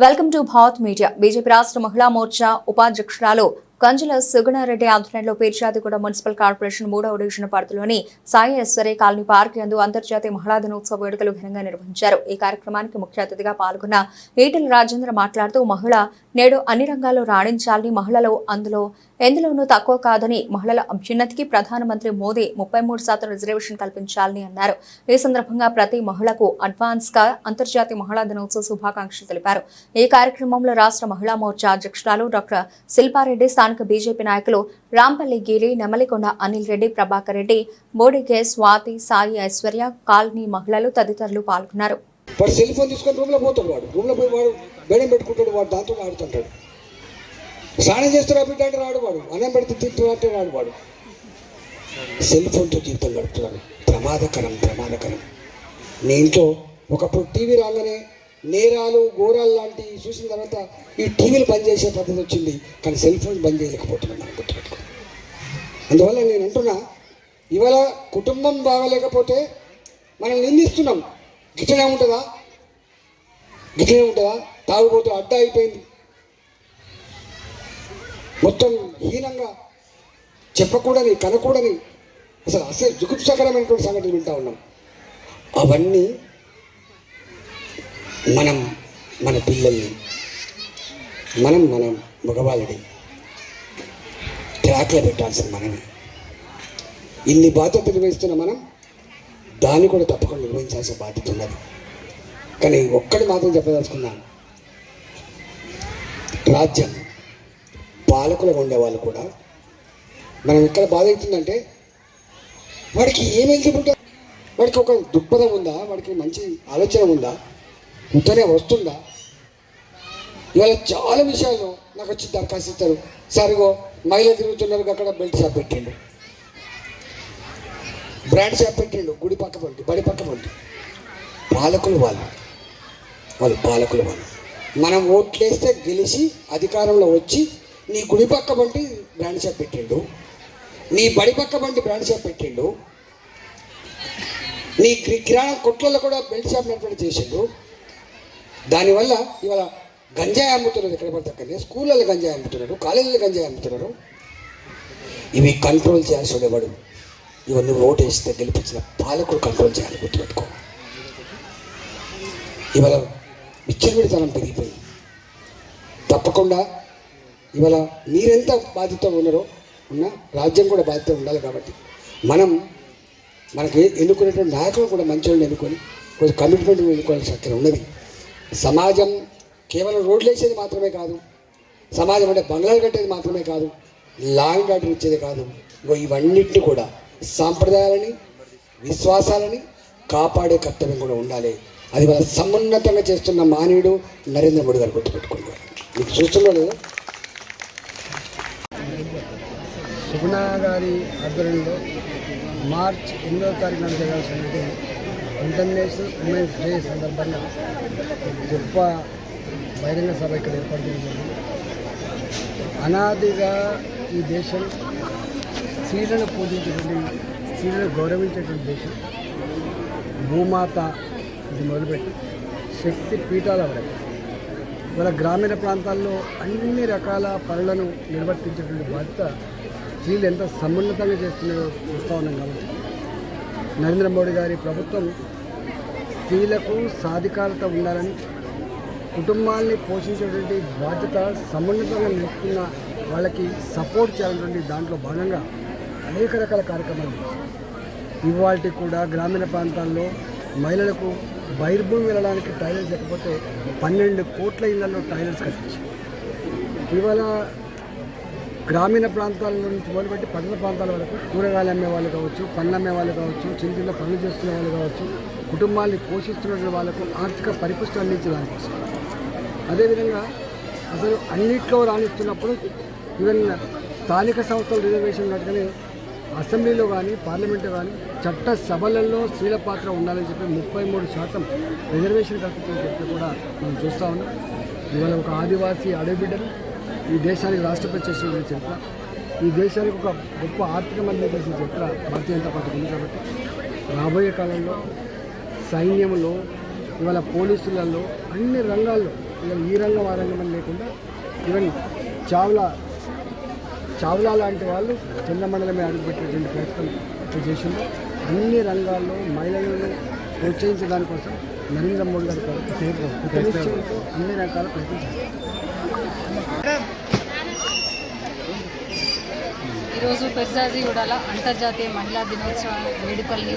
Welcome to Bharat media BJP రాష్ట్ర మహిళా మోర్చా ఉపాధ్యక్షురాలు కంజుల సుగుణారెడ్డి ఆధ్వర్యంలో పీర్చాదిగూడ మున్సిపల్ కార్పొరేషన్ మూడవ డివిజన్ పరిధిలోని సాయి ఐశ్వర్య కాలనీ పార్క్ యందు అంతర్జాతీయ మహిళా దినోత్సవ వేడుకలు ఘనంగా నిర్వహించారు. ఈ కార్యక్రమానికి ముఖ్య అతిథిగా పాల్గొన్న ఈటల రాజేంద్ర మాట్లాడుతూ మహిళ నేడు అన్ని రంగాల్లో రాణించాలని మహిళలు అందులో ఎందులోనూ తక్కువ కాదని మహిళల అభ్యున్నతికి ప్రధానమంత్రి మోదీ ముప్పై మూడు శాతం రిజర్వేషన్ కల్పించాలని అన్నారు. ఈ సందర్భంగా ప్రతి మహిళకు అడ్వాన్స్గా అంతర్జాతీయ మహిళా దినోత్సవ శుభాకాంక్షలు తెలిపారు. ఈ కార్యక్రమంలో రాష్ట్ర మహిళా మోర్చా అధ్యక్షురాలు డాక్టర్ శిల్పారెడ్డి స్థానిక బీజేపీ నాయకులు రాంపల్లి గిరి నెమలికొండ అనిల్ రెడ్డి ప్రభాకర్ రెడ్డి బోడికే స్వాతి సాయి ఐశ్వర్య కాలనీ మహిళలు తదితరులు పాల్గొన్నారు. వాడు సెల్ ఫోన్ తీసుకొని రూమ్లో పోతాడు వాడు. రూమ్లో పోయి వాడు బేడం పెట్టుకుంటాడు వాడు దాంతో ఆడుతుంటాడు. స్నానం బిడ్డ అంటే రాడు వాడు. అన్నం పెడితే తింటున్నా అంటే రాడు వాడు. సెల్ ఫోన్తో జీవితం గడుపుతున్నాను ప్రమాదకరం ప్రమాదకరం. నీ ఇంట్లో ఒకప్పుడు టీవీ రాగానే నేరాలు ఘోరాలు లాంటివి చూసిన తర్వాత ఈ టీవీలు బంద్ చేసే పద్ధతి వచ్చింది. కానీ సెల్ ఫోన్ బంద్ చేయలేకపోతున్నాం మనం గుర్తుపెట్టుకో. అందువల్ల నేను అంటున్నా ఇవాళ కుటుంబం బాగలేకపోతే మనం నిందిస్తున్నాం. గిట్టనే ఉంటుందా? గిట్టనే ఉంటుందా? తాగుబోతూ అడ్డ అయిపోయింది. మొత్తం హీనంగా చెప్పకూడని కనకూడని అసలు అసలు జుగుప్సకరమైనటువంటి సంఘటనలు వింటా ఉన్నాం. అవన్నీ మనం మన పిల్లల్ని మనం మనం మగవాళ్ళని ట్రాక్లో పెట్టాల్సిన మనమే. ఇన్ని బాధ్యతలు నిర్వహిస్తున్న మనం దాన్ని కూడా తప్పకుండా నిర్వహించాల్సిన బాధ్యత ఉన్నది. కానీ ఒక్కటి మాత్రం చెప్పదలుచుకున్నాను రాజ్యం పాలకులు ఉండేవాళ్ళు కూడా మనం ఎక్కడ బాధ అవుతుందంటే వాడికి ఏం ఎలిజిబిలిటీ వాడికి ఒక దృక్పథం ఉందా వాడికి మంచి ఆలోచన ఉందా ఇంతనే వస్తుందా? ఇవాళ చాలా విషయాలు నాకు వచ్చి దరఖాస్తు ఇస్తారు సరిగో మహిళ తిరుగుతున్నారు అక్కడ బెల్ట్ షాప్ పెట్టిండు. బ్రాండ్ షాప్ పెట్టిండు గుడి పక్క పండి బడి పక్క పండి పాలకులు వాళ్ళు వాళ్ళు పాలకులు వాళ్ళు. మనం ఓట్లేస్తే గెలిచి అధికారంలో వచ్చి నీ గుడి పక్క బండి బ్రాండ్ షాప్ పెట్టిండు. నీ బడి పక్క బండి బ్రాండ్ షాప్ పెట్టిండు. నీ కిరాణా కొట్లలో కూడా బెల్ట్ షాప్ ఏర్పాటు చేసిండు. దానివల్ల ఇవాళ గంజాయి అమ్ముతున్నారు ఎక్కడ పడితే అక్కడనే. స్కూళ్ళలో గంజాయి అమ్ముతున్నారు కాలేజీలో గంజాయి అమ్ముతున్నారు. ఇవి కంట్రోల్ చేయాల్సి ఉండేవాడు. ఇవన్నీ ఓటు వేస్తే గెలిపించిన పాలకుడు కంట్రోల్ చేయాలి గుర్తుపెట్టుకో. ఇవాళ విచ్చలవిడితనం పెరిగిపోయింది. తప్పకుండా ఇవాళ మీరెంత బాధ్యత ఉన్నారో ఉన్న రాజ్యం కూడా బాధ్యత ఉండాలి కాబట్టి మనం మనకి ఎన్నుకునేటువంటి నాయకులు కూడా మంచి ఎన్నుకొని కొంచెం కమిట్మెంట్ ఎన్నుకోవాల్సిన అక్కడ ఉన్నది. సమాజం కేవలం రోడ్లు వేసేది మాత్రమే కాదు. సమాజం అంటే బంగ్లాలు కట్టేది మాత్రమే కాదు. లా అండ్ ఆర్డర్ ఇచ్చేది కాదు. ఇగో ఇవన్నిటిని కూడా సాంప్రదాయాలని విశ్వాసాలని కాపాడే కర్తవ్యం కూడా ఉండాలి. అది వాళ్ళ సమున్నతంగా చేస్తున్న మానవుడు నరేంద్ర మోడీ గారు గుర్తుపెట్టుకోండి. మీకు చూస్తున్నాడు కదా సుగుణ గారి ఆధ్వర్యంలో మార్చ్ ఎనిమిదవ తారీఖున జరగాల్సినటువంటి ఇంటర్నేషనల్ ఉమెన్స్ డే సందర్భంగా గొప్ప బహిరంగ సభ ఇక్కడ ఏర్పాటు అనాదిగా ఈ దేశం స్త్రీలను పూజించేటువంటి స్త్రీలను గౌరవించేటువంటి దేశం. భూమాత ఇది మొదలుపెట్టి శక్తి పీఠాల వరకు. మన గ్రామీణ ప్రాంతాల్లో అన్ని రకాల పనులను నిర్వర్తించేటువంటి బాధ్యత స్త్రీలు ఎంత సమున్నతంగా చేస్తున్నారో చూస్తూ ఉన్నాం కాబట్టి. నరేంద్ర మోడీ గారి ప్రభుత్వం స్త్రీలకు సాధికారత ఉండాలని కుటుంబాన్ని పోషించేటువంటి బాధ్యత సమున్నతంగా నిలుపుకున్న వాళ్ళకి సపోర్ట్ చేయాలన్నటువంటి దాంట్లో భాగంగా అనేక రకాల కార్యక్రమాలు ఇవాళకి కూడా గ్రామీణ ప్రాంతాల్లో మహిళలకు బహిర్భూమి వెళ్ళడానికి టైలర్స్ లేకపోతే పన్నెండు కోట్ల ఇళ్ళలో టైలర్స్ కట్టించి ఇవాళ గ్రామీణ ప్రాంతాల నుంచి మొదలుపెట్టి పట్టణ ప్రాంతాల వరకు కూరగాయలు అమ్మే వాళ్ళు కావచ్చు పండ్లు అమ్మే వాళ్ళు కావచ్చు చిన్న చిన్న పనులు చేసుకునే వాళ్ళు కావచ్చు కుటుంబాన్ని పోషిస్తున్న వాళ్ళకు ఆర్థిక పరిపుష్టి అందించే దానికోసం అదేవిధంగా అసలు అన్నిట్లో రాణిస్తున్నప్పుడు ఈవెన్ స్థానిక సంస్థల రిజర్వేషన్ ఉన్నట్టుగానే అసెంబ్లీలో కానీ పార్లమెంట్లో కానీ చట్ట సభలలో స్త్రీల పాత్ర ఉండాలని చెప్పి ముప్పై మూడు శాతం రిజర్వేషన్ కల్పించిన చెప్పి కూడా మనం చూస్తూ ఉన్నాం. ఇవాళ ఒక ఆదివాసీ అడవిబిడ్డను ఈ దేశానికి రాష్ట్రపతి చేసిన చరిత్ర ఈ దేశానికి ఒక గొప్ప ఆర్థిక మంత్రి చేసిన చరిత్ర భారతీయ జనతా పార్టీకి ఉంది కాబట్టి రాబోయే కాలంలో సైన్యంలో ఇవాళ పోలీసులలో అన్ని రంగాల్లో ఇక ఈ రంగం ఆ రంగం అని లేకుండా ఈవెన్ చావులా చావులా లాంటి వాళ్ళు చంద్రమండలమే అడుగుపెట్టేటువంటి ప్రయత్నం ఇప్పుడు చేసింది అన్ని రంగాల్లో మహిళలను ప్రోత్సహించడానికి కోసం నరేంద్ర మోడీ గారి అన్ని రకాల ప్రయత్నం చేస్తారు ఈరోజు పెర్జాజీగూడల అంతర్జాతీయ మహిళా దినోత్సవ వేడుకల్ని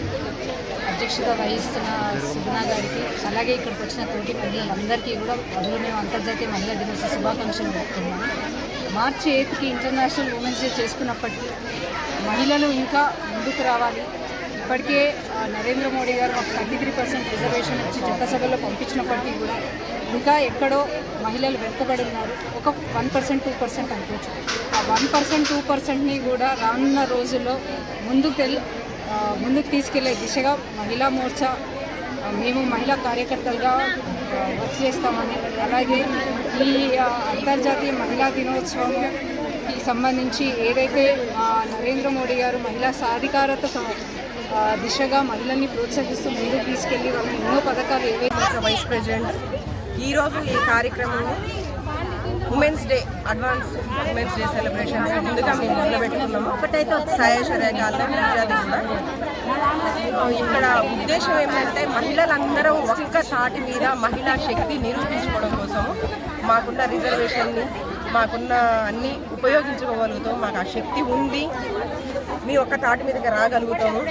అధ్యక్షత వహిస్తున్న సుగుణ గారికి అలాగే ఇక్కడికి వచ్చిన తోటి మహిళలందరికీ కూడా అందులో మేము అంతర్జాతీయ మహిళా దినోత్సవ శుభాకాంక్షలు చెప్తున్నాము మార్చి ఎయిత్కి ఇంటర్నేషనల్ ఉమెన్స్ డే చేసుకున్నప్పటికీ మహిళలు ఇంకా ముందుకు రావాలి. ఇప్పటికే నరేంద్ర మోడీ గారు ఒక థర్టీ త్రీ పర్సెంట్ రిజర్వేషన్ ఇచ్చి చట్టసభలో పంపించినప్పటికీ కూడా ఇంకా ఎక్కడో మహిళలు వెనుకబడి ఉన్నారు. ఒక వన్ పర్సెంట్ టూ పర్సెంట్ అనుకోవచ్చు. ఆ వన్ పర్సెంట్ టూ పర్సెంట్ని కూడా రానున్న రోజుల్లో ముందుకు తెల్ ముందుకు తీసుకెళ్ళే దిశగా మహిళా మోర్చా మేము మహిళా కార్యకర్తలుగా వర్క్ చేస్తామని అలాగే ఈ అంతర్జాతీయ మహిళా దినోత్సవం సంబంధించి ఏదైతే నరేంద్ర మోడీ గారు మహిళా సాధికారత దిశగా మహిళల్ని ప్రోత్సహిస్తూ ముందుకు తీసుకెళ్ళి వాళ్ళని ఎన్నో పథకాలు ఏవైతే వైస్ ప్రెసిడెంట్ ఈరోజు ఈ కార్యక్రమంలో women's day advance women's day celebrations ముందుగా మేము మొదలు పెట్టుకున్నాము. ఒకటైతే సాయేశ్వర్య కాలం ఇక్కడ ఉద్దేశం ఏంటంటే మహిళలందరూ ఒక్క తాటి మీద మహిళా శక్తి నిరూపించుకోవడం కోసం మాకున్న రిజర్వేషన్ని మాకున్న అన్ని ఉపయోగించుకోగలుగుతాం. మాకు ఆ శక్తి ఉంది. మీ ఒక్క తాటి మీదకి రాగలుగుతాము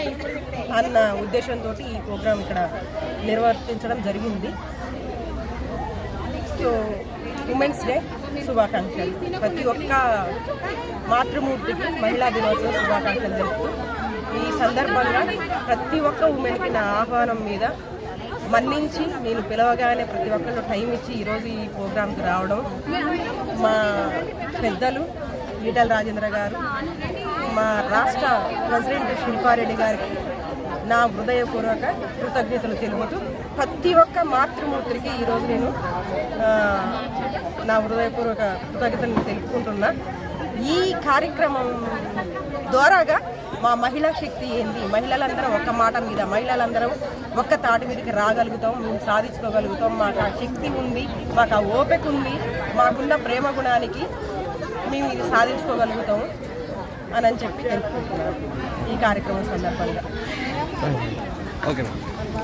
అన్న ఉద్దేశంతో ఈ ప్రోగ్రాం ఇక్కడ నిర్వర్తించడం జరిగింది. సో ఉమెన్స్ డే శుభాకాంక్షలు. ప్రతి ఒక్క మాతృమూర్తికి మహిళా దినోత్సవ శుభాకాంక్షలు తెలుపుతూ ఈ సందర్భంగా ప్రతి ఒక్క ఉమెన్కి నా ఆహ్వానం మీద మన్నించి నేను పిలవగానే ప్రతి ఒక్కళ్ళు టైం ఇచ్చి ఈరోజు ఈ ప్రోగ్రాంకి రావడం మా పెద్దలు ఈటల రాజేంద్ర గారు మా రాష్ట్ర ప్రెసిడెంట్ శిల్పారెడ్డి గారికి నా హృదయపూర్వక కృతజ్ఞతలు తెలుపుతూ ప్రతి ఒక్క మాతృమూర్తికి ఈరోజు నేను నా హృదయపూర్వక కృతజ్ఞతలు తెలుపుకుంటున్నా. ఈ కార్యక్రమం ద్వారాగా మా మహిళా శక్తి ఏంది? మహిళలందరం ఒక్క మాట మీద మహిళలందరం ఒక్క తాటి మీదకి రాగలుగుతాం మేము సాధించుకోగలుగుతాం. మాకు ఆ శక్తి ఉంది మాకు ఆ ఓపెక్ ఉంది మాకున్న ప్రేమ గుణానికి మేము ఇది సాధించుకోగలుగుతాము అని అని చెప్పి తెలుపుకుంటున్నాం ఈ కార్యక్రమం సందర్భంగా. ఓకే